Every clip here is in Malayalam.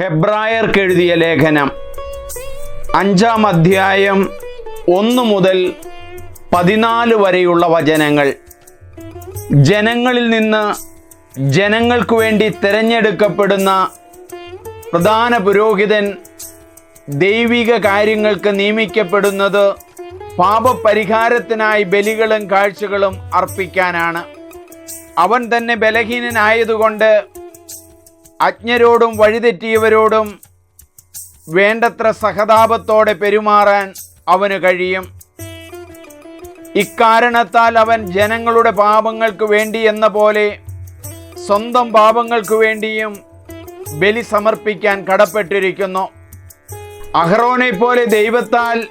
ഹെബ്രായർക്ക് എഴുതിയ ലേഖനം. അഞ്ചാം അധ്യായം ഒന്ന് മുതൽ പതിനാല് വരെയുള്ള വചനങ്ങൾ. ജനങ്ങളിൽ നിന്ന് ജനങ്ങൾക്ക് വേണ്ടി തിരഞ്ഞെടുക്കപ്പെടുന്ന പ്രധാന പുരോഹിതൻ ദൈവിക കാര്യങ്ങൾക്ക് നിയമിക്കപ്പെടുന്നത് പാപപരിഹാരത്തിനായി ബലികളും കാഴ്ചകളും അർപ്പിക്കാനാണ്. അവൻ തന്നെ ബലഹീനനായതുകൊണ്ട് അജ്ഞരോടും വഴിതെറ്റിയവരോടും വേണ്ടത്ര സഹതാപത്തോടെ പെരുമാറാൻ അവന് കഴിയും. ഇക്കാരണത്താൽ അവൻ ജനങ്ങളുടെ പാപങ്ങൾക്ക് വേണ്ടി എന്ന പോലെ സ്വന്തം പാപങ്ങൾക്ക് വേണ്ടിയും ബലി സമർപ്പിക്കാൻ കടപ്പെട്ടിരിക്കുന്നു. അഹ്റോനെ പോലെ ദൈവത്താൽ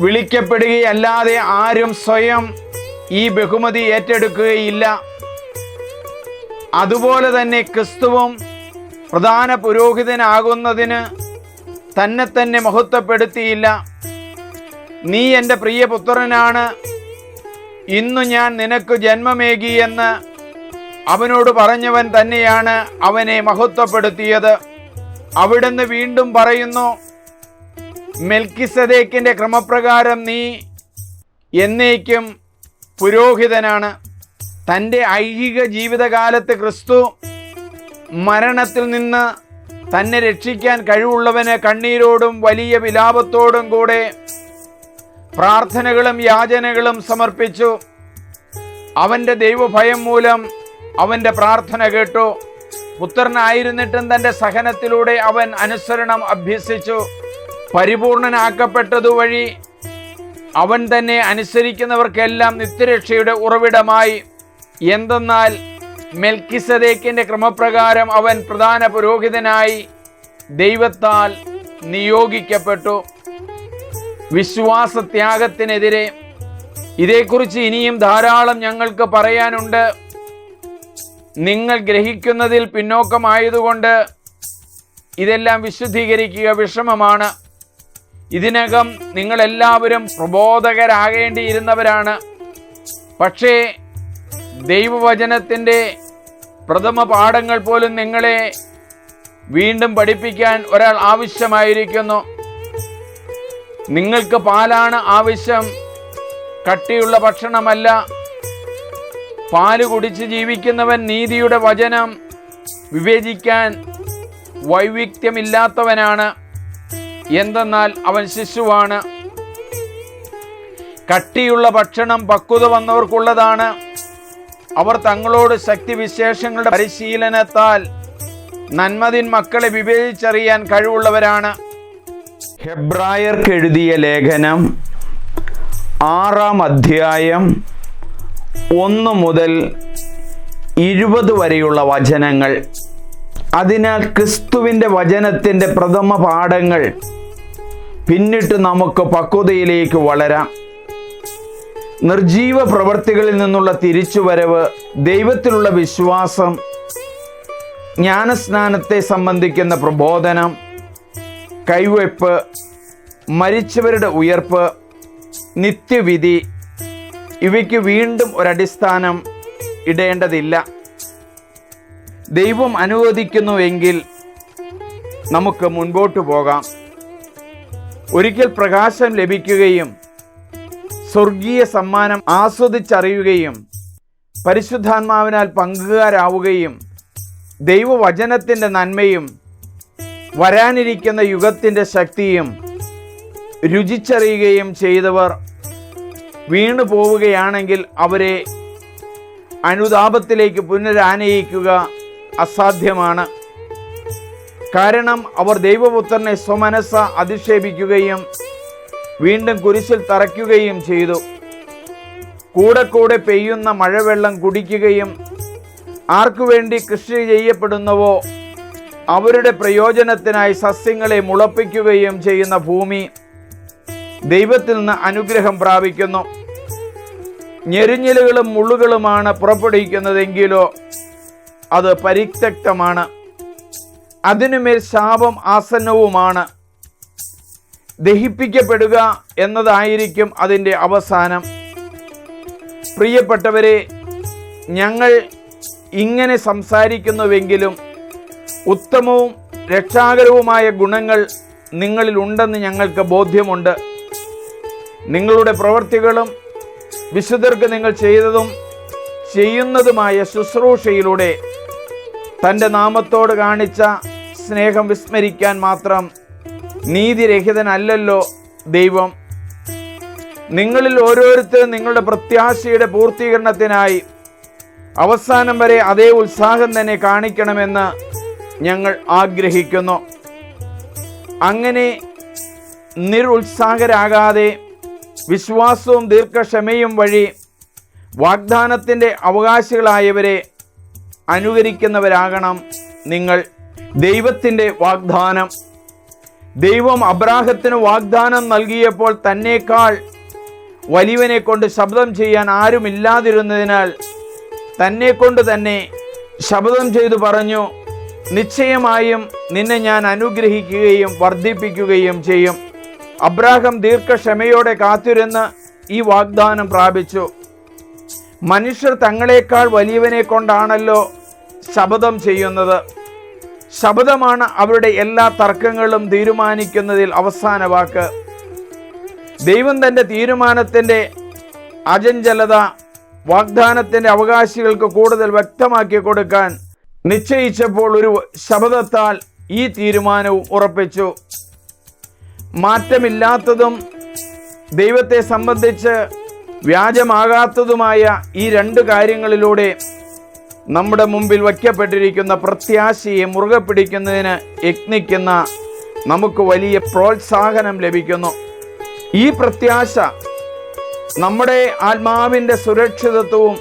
വിളിക്കപ്പെടുകയല്ലാതെ ആരും സ്വയം ഈ ബഹുമതി ഏറ്റെടുക്കുകയില്ല. അതുപോലെ തന്നെ ക്രിസ്തുവും പ്രധാന പുരോഹിതനാകുന്നതിന് തന്നെ തന്നെ മഹത്വപ്പെടുത്തിയില്ല. നീ എന്റെ പ്രിയ പുത്രനാണ്. ഇന്നു ഞാൻ നിനക്ക് ജന്മമേകി എന്ന് അവനോട് പറഞ്ഞവൻ തന്നെയാണ് അവനെ മഹത്വപ്പെടുത്തിയത്. അവിടുന്ന് വീണ്ടും പറയുന്നു മെൽക്കിസദേക്കിന്റെ ക്രമപ്രകാരം നീ എന്നേക്കും പുരോഹിതനാണ്. തന്റെ ഐഹിക ജീവിതകാലത്ത് ക്രിസ്തു മരണത്തിൽ നിന്ന് തന്നെ രക്ഷിക്കാൻ കഴിവുള്ളവന് കണ്ണീരോടും വലിയ വിലാപത്തോടും കൂടെ പ്രാർത്ഥനകളും യാചനകളും സമർപ്പിച്ചു. അവന്റെ ദൈവഭയം മൂലം അവന്റെ പ്രാർത്ഥന കേട്ടു. പുത്രനായിരുന്നിട്ടും തന്റെ സഹനത്തിലൂടെ അവൻ അനുസരണം അഭ്യസിച്ചു. പരിപൂർണനാക്കപ്പെട്ടതുവഴി അവൻ തന്നെ അനുസരിക്കുന്നവർക്കെല്ലാം നിത്യരക്ഷയുടെ ഉറവിടമായി. എന്തെന്നാൽ മെൽക്കിസദേക്കിന്റെ ക്രമപ്രകാരം അവൻ പ്രധാന പുരോഹിതനായി ദൈവത്താൽ നിയോഗിക്കപ്പെട്ടു. വിശ്വാസത്യാഗത്തിനെതിരെ ഇതേക്കുറിച്ച് ഇനിയും ധാരാളം ഞങ്ങൾക്ക് പറയാനുണ്ട്. നിങ്ങൾ ഗ്രഹിക്കുന്നതിൽ പിന്നോക്കമായതുകൊണ്ട് ഇതെല്ലാം വിശുദ്ധീകരിക്കുക വിഷമമാണ്. ഇതിനകം നിങ്ങളെല്ലാവരും പ്രബോധകരാകേണ്ടിയിരുന്നവരാണ്. പക്ഷേ ദൈവവചനത്തിന്റെ പ്രഥമ പാഠങ്ങൾ പോലും നിങ്ങളെ വീണ്ടും പഠിപ്പിക്കാൻ ഒരാൾ ആവശ്യമായിരിക്കുന്നു. നിങ്ങൾക്ക് പാലാണ് ആവശ്യം കട്ടിയുള്ള ഭക്ഷണമല്ല. പാൽ കുടിച്ച് ജീവിക്കുന്നവൻ നീതിയുടെ വചനം വിവേചിക്കാൻ വൈവിധ്യമില്ലാത്തവനാണ്. എന്തെന്നാൽ അവൻ ശിശുവാണ്. കട്ടിയുള്ള ഭക്ഷണം പക്വത വന്നവർക്കുള്ളതാണ്. അവർ തങ്ങളോട് ശക്തി വിശേഷങ്ങളുടെ പരിശീലനത്താൽ നന്മതിൻ മക്കളെ വിവേചിച്ചറിയാൻ കഴിവുള്ളവരാണ്. ഹെബ്രായർക്ക് എഴുതിയ ലേഖനം ആറാം അധ്യായം ഒന്ന് മുതൽ ഇരുപത് വരെയുള്ള വചനങ്ങൾ. അതിനാൽ ക്രിസ്തുവിന്റെ വചനത്തിന്റെ പ്രഥമ പാഠങ്ങൾ പിന്നിട്ട് നമുക്ക് പക്വതയിലേക്ക് വളരാം. നിർജീവ പ്രവൃത്തികളിൽ നിന്നുള്ള തിരിച്ചുവരവ് ദൈവത്തിലുള്ള വിശ്വാസം ജ്ഞാനസ്നാനത്തെ സംബന്ധിക്കുന്ന പ്രബോധനം കൈവയ്പ് മരിച്ചവരുടെ ഉയർപ്പ് നിത്യവിധി ഇവയ്ക്ക് വീണ്ടും ഒരടിസ്ഥാനം ഇടേണ്ടതില്ല. ദൈവം അനുവദിക്കുന്നുവെങ്കിൽ നമുക്ക് മുൻപോട്ട് പോകാം. ഒരിക്കൽ പ്രകാശം ലഭിക്കുകയും സ്വർഗീയ സമ്മാനം ആസ്വദിച്ചറിയുകയും പരിശുദ്ധാത്മാവിനാൽ പങ്കുകാരാവുകയും ദൈവവചനത്തിന്റെ നന്മയും വരാനിരിക്കുന്ന യുഗത്തിന്റെ ശക്തിയും രുചിച്ചറിയുകയും ചെയ്തവർ വീണു പോവുകയാണെങ്കിൽ അവരെ അനുതാപത്തിലേക്ക് പുനരാനയിക്കുക അസാധ്യമാണ്. കാരണം അവർ ദൈവപുത്രനെ സ്വമനസ്സ അധിക്ഷേപിക്കുകയും വീണ്ടും കുരിശിൽ തറയ്ക്കുകയും ചെയ്തു. കൂടെ കൂടെ പെയ്യുന്ന മഴവെള്ളം കുടിക്കുകയും ആർക്കു വേണ്ടി കൃഷി ചെയ്യപ്പെടുന്നവോ? അവരുടെ പ്രയോജനത്തിനായി സസ്യങ്ങളെ മുളപ്പിക്കുകയും ചെയ്യുന്ന ഭൂമി ദൈവത്തിൽ നിന്ന് അനുഗ്രഹം പ്രാപിക്കുന്നു. ഞെരിഞ്ഞിലുകളും മുള്ളുകളുമാണ് പുറപ്പെടുവിക്കുന്നതെങ്കിലോ അത് പരിത്യക്തമാണ്. അതിനുമേൽ ശാപം ആസന്നവുമാണ്. ദഹിപ്പിക്കപ്പെടുക എന്നതായിരിക്കും അതിന്റെ അവസാനം. പ്രിയപ്പെട്ടവരെ ഞങ്ങൾ ഇങ്ങനെ സംസാരിക്കുന്നുവെങ്കിലും ഉത്തമവും രക്ഷാകരവുമായ ഗുണങ്ങൾ നിങ്ങളിൽ ഉണ്ടെന്ന് ഞങ്ങൾക്ക് ബോധ്യമുണ്ട്. നിങ്ങളുടെ പ്രവൃത്തികളും വിശുദ്ധർക്ക് നിങ്ങൾ ചെയ്തതും ചെയ്യുന്നതുമായ ശുശ്രൂഷയിലൂടെ തന്റെ നാമത്തോട് കാണിച്ച സ്നേഹം വിസ്മരിക്കാൻ മാത്രം നീതിരഹിതനല്ലല്ലോ ദൈവം. നിങ്ങളിൽ ഓരോരുത്തരും നിങ്ങളുടെ പ്രത്യാശയുടെ പൂർത്തീകരണത്തിനായി അവസാനം വരെ അതേ ഉത്സാഹം തന്നെ കാണിക്കണമെന്ന് ഞങ്ങൾ ആഗ്രഹിക്കുന്നു. അങ്ങനെ നിരുത്സാഹരാകാതെ വിശ്വാസവും ദീർഘക്ഷമയും വഴി വാഗ്ദാനത്തിന്റെ അവകാശികളായവരെ അനുകരിക്കുന്നവരാകണം നിങ്ങൾ ദൈവത്തിന്റെ വാഗ്ദാനം. ദൈവം അബ്രാഹത്തിന് വാഗ്ദാനം നൽകിയപ്പോൾ തന്നേക്കാൾ വലിയവനെ കൊണ്ട് ശബ്ദം ചെയ്യാൻ ആരുമില്ലാതിരുന്നതിനാൽ തന്നെ കൊണ്ട് തന്നെ ശബ്ദം ചെയ്തു പറഞ്ഞു നിശ്ചയമായും നിന്നെ ഞാൻ അനുഗ്രഹിക്കുകയും വർദ്ധിപ്പിക്കുകയും ചെയ്യും അബ്രാഹം ദീർഘക്ഷമയോടെ കാത്തിരുന്ന് ഈ വാഗ്ദാനം പ്രാപിച്ചു. മനുഷ്യർ തങ്ങളെക്കാൾ വലിയവനെ കൊണ്ടാണല്ലോ ശബ്ദം ചെയ്യുന്നത്. ശപഥമാണ് അവരുടെ എല്ലാ തർക്കങ്ങളും തീരുമാനിക്കുന്നതിൽ അവസാന വാക്ക്. ദൈവം തന്റെ തീരുമാനത്തിന്റെ അചഞ്ചലത വാഗ്ദാനത്തിന്റെ അവകാശികൾക്ക് കൂടുതൽ വ്യക്തമാക്കി കൊടുക്കാൻ നിശ്ചയിച്ചപ്പോൾ ഒരു ശബ്ദത്താൽ ഈ തീരുമാനവും ഉറപ്പിച്ചു. മാറ്റമില്ലാത്തതും ദൈവത്തെ സംബന്ധിച്ച് വ്യാജമാകാത്തതുമായ ഈ രണ്ട് കാര്യങ്ങളിലൂടെ നമ്മുടെ മുമ്പിൽ വയ്ക്കപ്പെട്ടിരിക്കുന്ന പ്രത്യാശയെ മുറുകെ പിടിക്കുന്നതിന് യത്നിക്കുന്ന നമുക്ക് വലിയ പ്രോത്സാഹനം ലഭിക്കുന്നു. ഈ പ്രത്യാശ നമ്മുടെ ആത്മാവിന്റെ സുരക്ഷിതത്വവും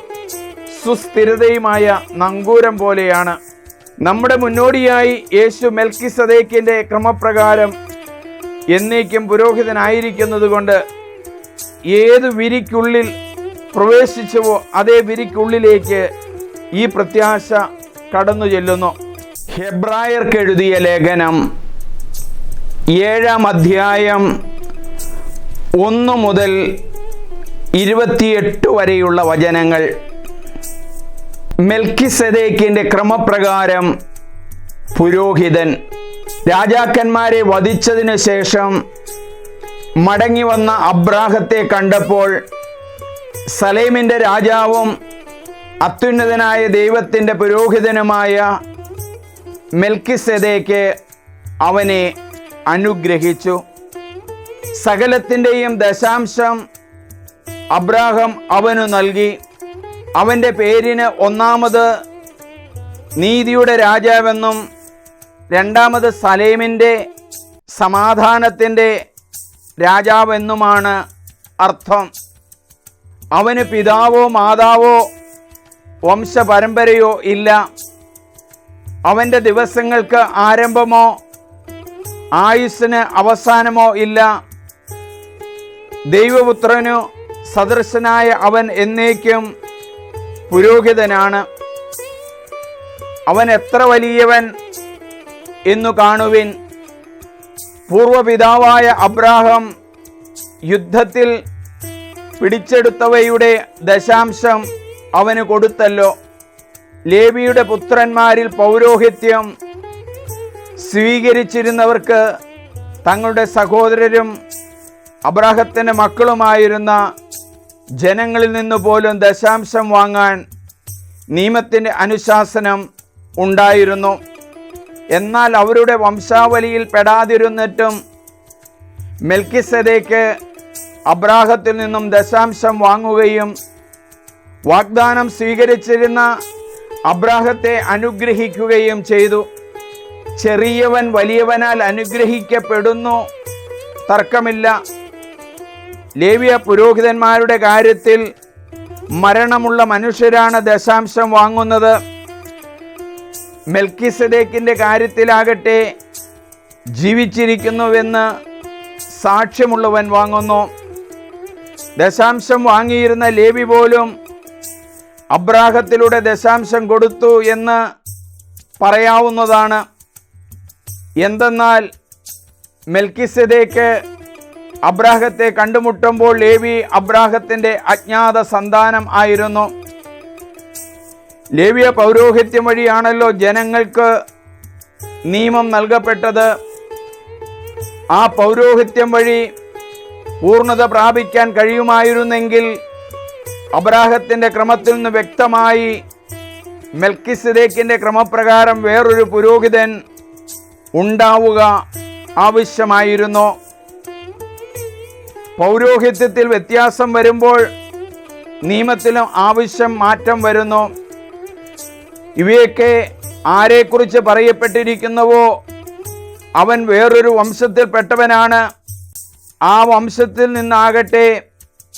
സുസ്ഥിരതയുമായ നങ്കൂരം പോലെയാണ്. നമ്മുടെ മുന്നോടിയായി യേശു മെൽക്കി സദേക്കിന്റെ ക്രമപ്രകാരം എന്നേക്കും പുരോഹിതനായിരിക്കുന്നത് കൊണ്ട് ഏത് വിരിക്കുള്ളിൽ പ്രവേശിച്ചുവോ അതേ വിരിക്കുള്ളിലേക്ക് ഈ പ്രത്യാശ കടന്നു ചെല്ലുന്നു. ഹെബ്രായർക്ക് എഴുതിയ ലേഖനം ഏഴാം അധ്യായം ഒന്ന് മുതൽ ഇരുപത്തിയെട്ട് വരെയുള്ള വചനങ്ങൾ. മെൽക്കിസദേക്കിന്റെ ക്രമപ്രകാരം പുരോഹിതൻ രാജാക്കന്മാരെ വധിച്ചതിന് ശേഷം മടങ്ങി വന്ന അബ്രാഹത്തെ കണ്ടപ്പോൾ സലേമിന്റെ രാജാവും അത്യുന്നതനായ ദൈവത്തിന്റെ പുരോഹിതനുമായ മെൽക്കിസെതേക്ക് അവനെ അനുഗ്രഹിച്ചു. സകലത്തിന്റെയും ദശാംശം അബ്രാഹം അവനു നൽകി. അവന്റെ പേരിന് ഒന്നാമത് നീതിയുടെ രാജാവെന്നും രണ്ടാമത് സലേമിന്റെ സമാധാനത്തിന്റെ രാജാവെന്നുമാണ് അർത്ഥം. അവന് പിതാവോ മാതാവോ വംശപരമ്പരയോ ഇല്ല. അവന്റെ ദിവസങ്ങൾക്ക് ആരംഭമോ ആയുസ്സിന് അവസാനമോ ഇല്ല. ദൈവപുത്രനു സദൃശനായ അവൻ എന്നേക്കും പുരോഹിതനാണ്. അവൻ എത്ര വലിയവൻ എന്നു കാണുവിൻ. പൂർവപിതാവായ അബ്രാഹം യുദ്ധത്തിൽ പിടിച്ചെടുത്തവയുടെ ദശാംശം അവന് കൊടുത്തല്ലോ. ലേവിയുടെ പുത്രന്മാരിൽ പൗരോഹിത്യം സ്വീകരിച്ചിരുന്നവർക്ക് തങ്ങളുടെ സഹോദരരും അബ്രാഹത്തിന്റെ മക്കളുമായിരുന്ന ജനങ്ങളിൽ നിന്ന് പോലും ദശാംശം വാങ്ങാൻ നിയമത്തിന്റെ അനുശാസനം ഉണ്ടായിരുന്നു. എന്നാൽ അവരുടെ വംശാവലിയിൽ പെടാതിരുന്നിട്ടും മെൽക്കിസതയ്ക്ക് അബ്രാഹത്തിൽ നിന്നും ദശാംശം വാങ്ങുകയും വാഗ്ദാനം സ്വീകരിച്ചിരുന്ന അബ്രാഹത്തെ അനുഗ്രഹിക്കുകയും ചെയ്തു. ചെറിയവൻ വലിയവനാൽ അനുഗ്രഹിക്കപ്പെടുന്നു. തർക്കമില്ല. ലേവിയ പുരോഹിതന്മാരുടെ കാര്യത്തിൽ മരണമുള്ള മനുഷ്യരാണ് ദശാംശം വാങ്ങുന്നത്. മെൽക്കിസദേക്കിന്റെ കാര്യത്തിലാകട്ടെ ജീവിച്ചിരിക്കുന്നുവെന്ന് സാക്ഷ്യമുള്ളവൻ വാങ്ങുന്നു. ദശാംശം വാങ്ങിയിരുന്ന ലേവി പോലും അബ്രാഹത്തിലൂടെ ദശാംശം കൊടുത്തു എന്ന് പറയാവുന്നതാണ്. എന്തെന്നാൽ മെൽക്കിസതേക്ക് അബ്രാഹത്തെ കണ്ടുമുട്ടുമ്പോൾ ലേവി അബ്രാഹത്തിന്റെ അജ്ഞാത സന്താനം ആയിരുന്നു. ലേവിയ പൗരോഹിത്യം വഴിയാണല്ലോ ജനങ്ങൾക്ക് നിയമം നൽകപ്പെട്ടത്. ആ പൗരോഹിത്യം വഴി പൂർണത പ്രാപിക്കാൻ കഴിയുമായിരുന്നെങ്കിൽ അബ്രാഹത്തിന്റെ ക്രമത്തിൽ നിന്ന് വ്യക്തമായി മെൽക്കിസിദേക്കിന്റെ ക്രമപ്രകാരം വേറൊരു പുരോഹിതൻ ഉണ്ടാവുക ആവശ്യമായിരുന്നു. പൗരോഹിത്യത്തിൽ വ്യത്യാസം വരുമ്പോൾ നിയമത്തിലും ആവശ്യം മാറ്റം വരുന്നു. ഇവയൊക്കെ ആരെക്കുറിച്ച് പറയപ്പെട്ടിരിക്കുന്നുവോ? അവൻ വേറൊരു വംശത്തിൽപ്പെട്ടവനാണ്. ആ വംശത്തിൽ നിന്നാകട്ടെ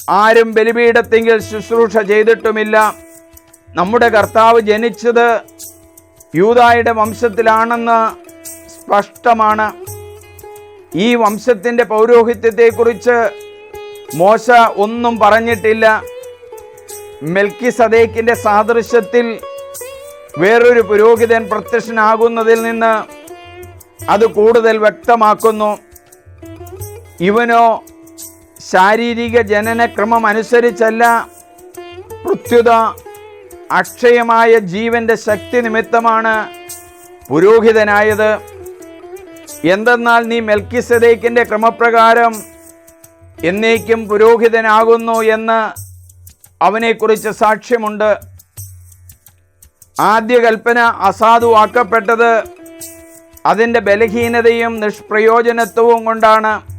ആരും ബലിപീഠത്തെങ്കിൽ ശുശ്രൂഷ ചെയ്തിട്ടുമില്ല. നമ്മുടെ കർത്താവ് ജനിച്ചത് യൂതായുടെ വംശത്തിലാണെന്ന് സ്പഷ്ടമാണ്. ഈ വംശത്തിന്റെ പൗരോഹിത്യത്തെക്കുറിച്ച് മോശ ഒന്നും പറഞ്ഞിട്ടില്ല. മെൽക്കി സദേക്കിന്റെ സാദൃശ്യത്തിൽ വേറൊരു പുരോഹിതൻ പ്രത്യക്ഷനാകുന്നതിൽ നിന്ന് അത് കൂടുതൽ വ്യക്തമാക്കുന്നു. ഇവനോ ശാരീരിക ജനനക്രമം അനുസരിച്ചല്ല പ്രത്യുത അക്ഷയമായ ജീവന്റെ ശക്തി നിമിത്തമാണ് പുരോഹിതനായത്. എന്തെന്നാൽ നീ മെൽക്കിസദേക്കിന്റെ ക്രമപ്രകാരം എന്നേക്കും പുരോഹിതനാകുന്നു എന്ന് അവനെക്കുറിച്ച് സാക്ഷ്യമുണ്ട്. ആദ്യ കൽപ്പന അസാധുവാക്കപ്പെട്ടത് അതിന്റെ ബലഹീനതയും നിഷ്പ്രയോജനത്വവും കൊണ്ടാണ്.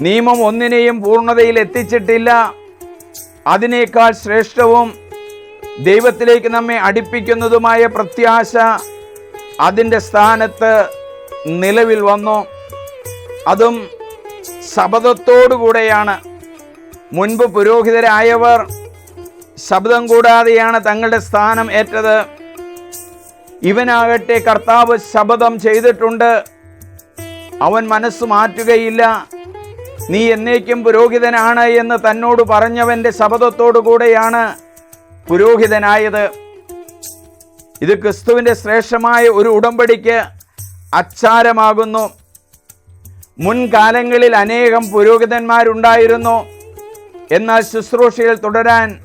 നിയമം ഒന്നിനെയും പൂർണതയിൽ എത്തിച്ചിട്ടില്ല. അതിനേക്കാൾ ശ്രേഷ്ഠവും ദൈവത്തിലേക്ക് നമ്മെ അടുപ്പിക്കുന്നതുമായ പ്രത്യാശ അതിന്റെ സ്ഥാനത്ത് നിലവിൽ വന്നു. അതും ശബദത്തോടുകൂടെയാണ് മുൻപ് പുരോഹിതരായവർ ശബ്ദം കൂടാതെയാണ് തങ്ങളുടെ സ്ഥാനം ഏറ്റത്. ഇവനാകട്ടെ കർത്താവ് ശബദം ചെയ്തിട്ടുണ്ട്. അവൻ മനസ്സ് മാറ്റുകയില്ല. നീ എന്നേക്കും പുരോഹിതനാണ് എന്ന് തന്നോട് പറഞ്ഞവന്റെ ശപഥത്തോടു കൂടെയാണ് പുരോഹിതനായത്. ഇത് ക്രിസ്തുവിന്റെ ശ്രേഷ്ഠമായ ഒരു ഉടമ്പടിക്ക് അച്ചാരമാകുന്നു. മുൻകാലങ്ങളിൽ അനേകം പുരോഹിതന്മാരുണ്ടായിരുന്നു. എന്നാൽ ശുശ്രൂഷയിൽ തുടരാൻ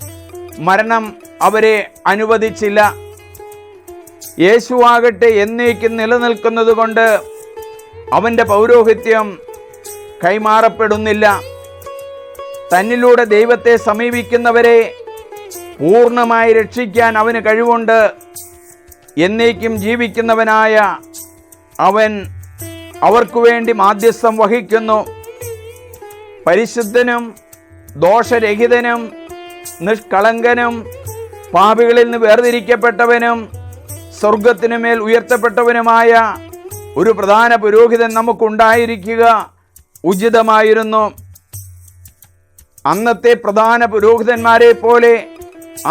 മരണം അവരെ അനുവദിച്ചില്ല. യേശുവാകട്ടെ എന്നേക്കും നിലനിൽക്കുന്നത് കൊണ്ട് അവന്റെ പൗരോഹിത്യം കൈമാറപ്പെടുന്നില്ല. തന്നിലൂടെ ദൈവത്തെ സമീപിക്കുന്നവരെ പൂർണമായി രക്ഷിക്കാൻ അവന് കഴിവുണ്ട്. എന്നേക്കും ജീവിക്കുന്നവനായ അവൻ അവർക്കു വേണ്ടി മാധ്യസ്ഥം വഹിക്കുന്നു. പരിശുദ്ധനും ദോഷരഹിതനും നിഷ്കളങ്കനും പാപികളിൽ നിന്ന് വേർതിരിക്കപ്പെട്ടവനും സ്വർഗത്തിനുമേൽ ഉയർത്തപ്പെട്ടവനുമായ ഒരു പ്രധാന പുരോഹിതൻ നമുക്കുണ്ടായിരിക്കുക. ഉചിതമായിരുന്നു. അന്നത്തെ പ്രധാന പുരോഹിതന്മാരെ പോലെ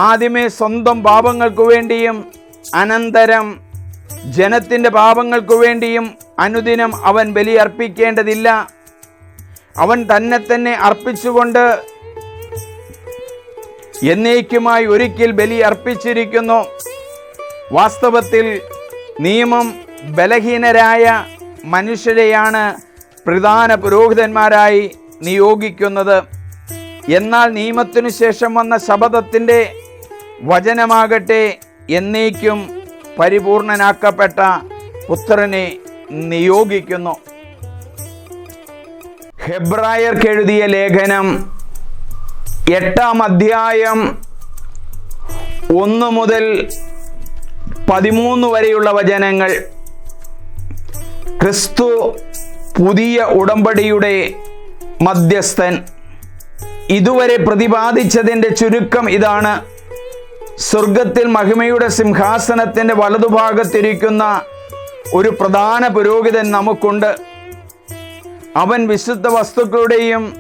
ആദ്യമേ സ്വന്തം പാപങ്ങൾക്കു വേണ്ടിയും അനന്തരം ജനത്തിന്റെ പാപങ്ങൾക്കു വേണ്ടിയും അനുദിനം അവൻ ബലി അർപ്പിക്കേണ്ടതില്ല അവൻ തന്നെ തന്നെ അർപ്പിച്ചുകൊണ്ട് എന്നേക്കുമായി ഒരിക്കൽ ബലി അർപ്പിച്ചിരിക്കുന്നു. വാസ്തവത്തിൽ നിയമം ബലഹീനരായ മനുഷ്യരെയാണ് പ്രധാന പുരോഹിതന്മാരായി നിയോഗിക്കുന്നത്. എന്നാൽ നിയമത്തിനു ശേഷം വന്ന ശബദത്തിന്റെ വചനമാകട്ടെ എന്നേക്കും പരിപൂർണനാക്കപ്പെട്ട പുത്രനെ നിയോഗിക്കുന്നു. ഹെബ്രായർക്ക് എഴുതിയ ലേഖനം എട്ടാം അധ്യായം ഒന്ന് മുതൽ പതിമൂന്ന് വരെയുള്ള വചനങ്ങൾ. ക്രിസ്തു പുതിയ ഉടമ്പടിയുടെ മധ്യസ്ഥൻ. ഇതുവരെ പ്രതിപാദിച്ചതിന്റെ ചുരുക്കം ഇതാണ്. സ്വർഗത്തിൽ മഹിമയുടെ സിംഹാസനത്തിന്റെ വലതുഭാഗത്തിരിക്കുന്ന ഒരു പ്രധാന പുരോഹിതൻ നമുക്കുണ്ട്. അവൻ വിശുദ്ധ വസ്തുക്കളുടെയും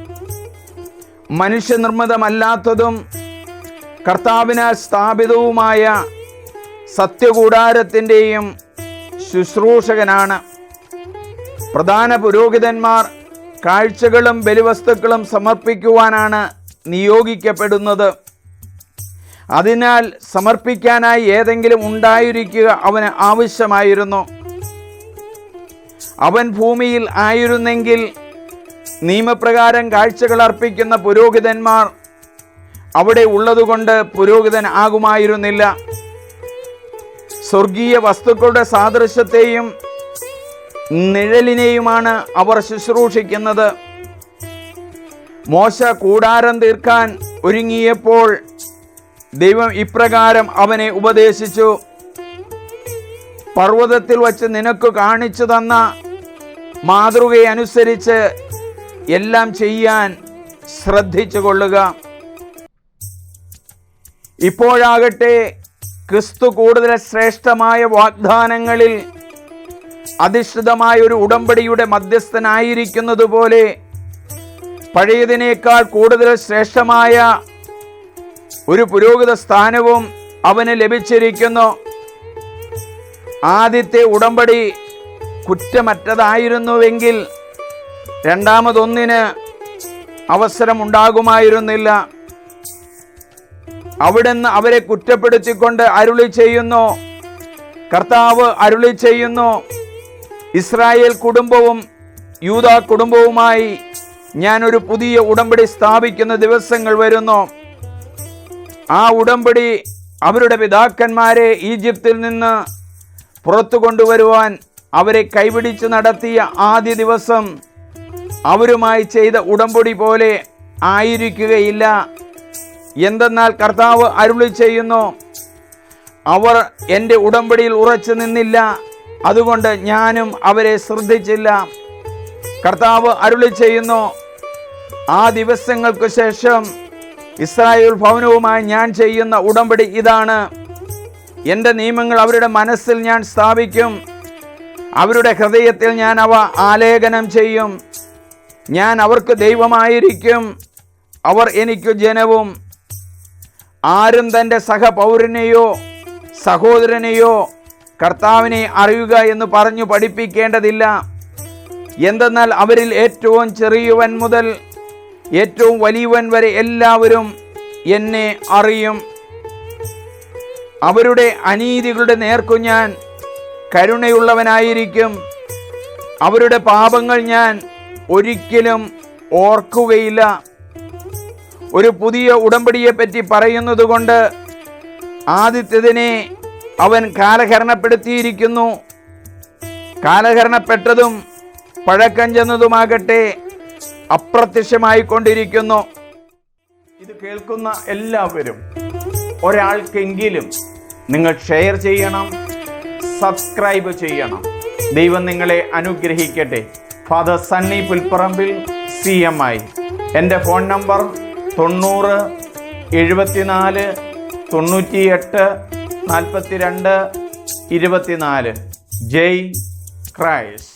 മനുഷ്യനിർമ്മിതമല്ലാത്തതും കർത്താവിനാൽ സ്ഥാപിതവുമായ സത്യകൂടാരത്തിന്റെയും ശുശ്രൂഷകനാണ്. പ്രധാന പുരോഹിതന്മാർ കാഴ്ചകളും ബലിവസ്തുക്കളും സമർപ്പിക്കുവാനാണ് നിയോഗിക്കപ്പെടുന്നത്. അതിനാൽ സമർപ്പിക്കാനായി ഏതെങ്കിലും ഉണ്ടായിരിക്കുക അവന് ആവശ്യമായിരുന്നു. അവൻ ഭൂമിയിൽ ആയിരുന്നെങ്കിൽ നിയമപ്രകാരം കാഴ്ചകൾ അർപ്പിക്കുന്ന പുരോഹിതന്മാർ അവിടെ ഉള്ളതുകൊണ്ട് പുരോഹിതൻ ആകുമായിരുന്നില്ല. സ്വർഗീയ വസ്തുക്കളുടെ സാദൃശ്യത്തെയും നിഴലിനെയുമാണ് അവർ ശുശ്രൂഷിക്കുന്നത്. മോശ കൂടാരം തീർക്കാൻ ഒരുങ്ങിയപ്പോൾ ദൈവം ഇപ്രകാരം അവനെ ഉപദേശിച്ചു. പർവതത്തിൽ വച്ച് നിനക്ക് കാണിച്ചു തന്ന മാതൃകയനുസരിച്ച് എല്ലാം ചെയ്യാൻ ശ്രദ്ധിച്ചു കൊള്ളുക. ഇപ്പോഴാകട്ടെ ക്രിസ്തു കൂടുതൽ ശ്രേഷ്ഠമായ വാഗ്ദാനങ്ങളിൽ അധിഷ്ഠിതമായ ഒരു ഉടമ്പടിയുടെ മധ്യസ്ഥനായിരിക്കുന്നത് പോലെ പഴയതിനേക്കാൾ കൂടുതൽ ശ്രേഷ്ഠമായ ഒരു പുരോഹിത സ്ഥാനവും അവന് ലഭിച്ചിരിക്കുന്നു. ആദ്യത്തെ ഉടമ്പടി കുറ്റമറ്റതായിരുന്നുവെങ്കിൽ രണ്ടാമതൊന്നിന് അവസരമുണ്ടാകുമായിരുന്നില്ല. അവിടുന്ന് അവരെ കുറ്റപ്പെടുത്തിക്കൊണ്ട് അരുളി ചെയ്യുന്നു. കർത്താവ് അരുളി ചെയ്യുന്നു. ഇസ്രായേൽ കുടുംബവും യൂത കുടുംബവുമായി ഞാനൊരു പുതിയ ഉടമ്പടി സ്ഥാപിക്കുന്ന ദിവസങ്ങൾ വരുന്നു. ആ ഉടമ്പടി അവരുടെ പിതാക്കന്മാരെ ഈജിപ്തിൽ നിന്ന് പുറത്തു കൊണ്ടുവരുവാൻ അവരെ കൈപിടിച്ച് നടത്തിയ ആദ്യ ദിവസം അവരുമായി ചെയ്ത ഉടമ്പടി പോലെ ആയിരിക്കുകയില്ല. എന്തെന്നാൽ കർത്താവ് അരുളി ചെയ്യുന്നു അവർ എന്റെ ഉടമ്പടിയിൽ ഉറച്ചു നിന്നില്ല. അതുകൊണ്ട് ഞാനും അവരെ ശ്രദ്ധിച്ചില്ല. കർത്താവ് അരുളി ചെയ്യുന്നു ആ ദിവസങ്ങൾക്ക് ശേഷം ഇസ്രായേൽ ഭവനവുമായി ഞാൻ ചെയ്യുന്ന ഉടമ്പടി ഇതാണ്. എന്റെ നിയമങ്ങൾ അവരുടെ മനസ്സിൽ ഞാൻ സ്ഥാപിക്കും. അവരുടെ ഹൃദയത്തിൽ ഞാൻ അവ ആലേഖനം ചെയ്യും. ഞാൻ അവർക്ക് ദൈവമായിരിക്കും. അവർ എനിക്ക് ജനവും. ആരും തന്റെ സഹപൗരനെയോ സഹോദരനെയോ കർത്താവിനെ അറിയുക എന്ന് പറഞ്ഞു പഠിപ്പിക്കേണ്ടതില്ല. എന്തെന്നാൽ അവരിൽ ഏറ്റവും ചെറിയവൻ മുതൽ ഏറ്റവും വലിയവൻ വരെ എല്ലാവരും എന്നെ അറിയും. അവരുടെ അനീതികളുടെ നേർക്കു ഞാൻ കരുണയുള്ളവനായിരിക്കും. അവരുടെ പാപങ്ങൾ ഞാൻ ഒരിക്കലും ഓർക്കുകയില്ല. ഒരു പുതിയ ഉടമ്പടിയെപ്പറ്റി പറയുന്നതുകൊണ്ട് പറയുന്നത് കൊണ്ട് ആദ്യത്തേതിനെ അവൻ കാലഹരണപ്പെടുത്തിയിരിക്കുന്നു. കാലഹരണപ്പെട്ടതും പഴക്കം ചെന്നതുമാകട്ടെ അപ്രത്യക്ഷമായിക്കൊണ്ടിരിക്കുന്നു. ഇത് കേൾക്കുന്ന എല്ലാവരും ഒരാൾക്കെങ്കിലും നിങ്ങൾ ഷെയർ ചെയ്യണം സബ്സ്ക്രൈബ് ചെയ്യണം. ദൈവം നിങ്ങളെ അനുഗ്രഹിക്കട്ടെ. Father Sunny Pulparambil C M I എന്റെ ഫോൺ നമ്പർ തൊണ്ണൂറ് എഴുപത്തിനാല് തൊണ്ണൂറ്റിയെട്ട് നാൽപ്പത്തിരണ്ട് ഇരുപത്തിനാല്. ജയ് ക്രൈസ്റ്റ്